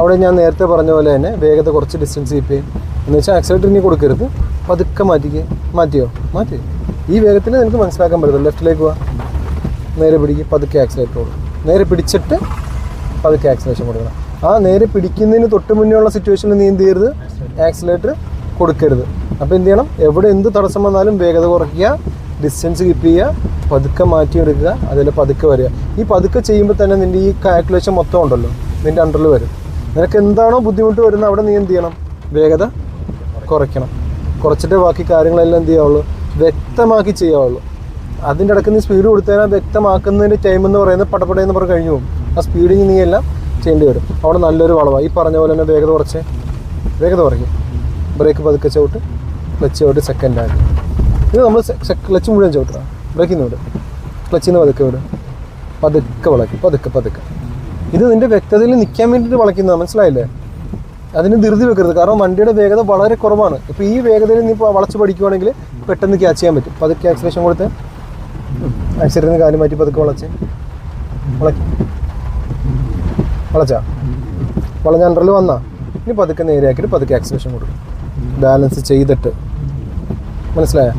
അവിടെ ഞാൻ നേരത്തെ പറഞ്ഞ പോലെ തന്നെ വേഗത കുറച്ച് ഡിസ്റ്റൻസ് കീപ്പ് ചെയ്യും. എന്ന് വെച്ചാൽ ആക്സിലേറ്റർ ഇനി കൊടുക്കരുത്. പതുക്കെ മാറ്റിക്ക് മാറ്റിയോ? മാറ്റി. ഈ വേഗത്തിൽ നിനക്ക് മനസ്സിലാക്കാൻ പറ്റും ലെഫ്റ്റിലേക്ക് പോവാ നേരെ പിടിക്കുക പതുക്കെ ആക്സിലേറ്റർ കൊടുക്കും നേരെ പിടിച്ചിട്ട് പതുക്കെ ആക്സിലേഷൻ കൊടുക്കണം. ആ നേരെ പിടിക്കുന്നതിന് തൊട്ട് മുന്നേ ഉള്ള സിറ്റുവേഷനിൽ നീ എന്ത് ചെയ്യരുത്? ആക്സിലേറ്റർ കൊടുക്കരുത്. അപ്പോൾ എന്ത് ചെയ്യണം? എവിടെ എന്ത് തടസ്സം വന്നാലും വേഗത കുറയ്ക്കുക ഡിസ്റ്റൻസ് കീപ്പ് ചെയ്യുക പതുക്കെ മാറ്റിയെടുക്കുക അതിൽ പതുക്കെ വരിക. ഈ പതുക്കെ ചെയ്യുമ്പോൾ തന്നെ നിന്റെ ഈ കാൽക്കുലേഷൻ മൊത്തം ഉണ്ടല്ലോ. നിന്റെ അണ്ടറിൽ വരും. നിനക്ക് എന്താണോ ബുദ്ധിമുട്ട് വരുന്നത് അവിടെ നീ എന്ത് ചെയ്യണം? വേഗത കുറയ്ക്കണം. കുറച്ചിട്ട് ബാക്കി കാര്യങ്ങളെല്ലാം എന്ത് ചെയ്യാവുള്ളൂ? വ്യക്തമാക്കി ചെയ്യാവുള്ളൂ. അതിന്റെ ഇടയ്ക്ക് നീ സ്പീഡ് കൊടുത്തതിനാൽ വ്യക്തമാക്കുന്നതിന്റെ ടൈം എന്ന് പറയുന്നത് പടപട എന്ന് പറഞ്ഞ് കഴിഞ്ഞു പോകും. ആ സ്പീഡിങ് നീ എല്ലാം ചെയ്യേണ്ടി വരും. അവിടെ നല്ലൊരു വളവാണ് ഈ പറഞ്ഞ പോലെ തന്നെ വേഗത കുറച്ച്. വേഗത കുറയ്ക്കും. ബ്രേക്ക് പതുക്കെ ചവിട്ട് ക്ലച്ച് ചവിട്ട് സെക്കൻഡ് ആയി ഇത് നമ്മൾ ക്ലച്ച് മുഴുവൻ ചവിട്ടണം. ബ്രേക്കിൽ നിന്ന് വിടും. ക്ലച്ചിൽ നിന്ന് പതുക്കെ വിടും. പതുക്കെ വളയ്ക്കും പതുക്കെ പതുക്കെ. ഇത് നിന്റെ വ്യക്തതയിൽ നിൽക്കാൻ വേണ്ടിയിട്ട് വളയ്ക്കുന്നതാണ് മനസ്സിലായില്ലേ? അതിന് ധൃതി വെക്കരുത്. കാരണം വണ്ടിയുടെ വേഗത വളരെ കുറവാണ്. ഇപ്പോൾ ഈ വേഗതയിൽ നീ വളച്ച് പഠിക്കുവാണെങ്കിൽ പെട്ടെന്ന് ക്യാച്ച് ചെയ്യാൻ പറ്റും. പതുക്കെ ആക്സിലേഷൻ കൊടുത്ത് ആക്സിഡന്റിന് കാലം മാറ്റി പതുക്കെ വളച്ച്. വളയ്ക്കും വളച്ചാ? വളഞ്ഞ അണ്ടറിൽ വന്നാ? ഇനി പതുക്കെ നേരെയാക്കിയിട്ട് പതുക്കെ ആക്സിലേഷൻ കൊടുക്കും. ബാലൻസ് ചെയ്തിട്ട്. മനസ്സിലായോ?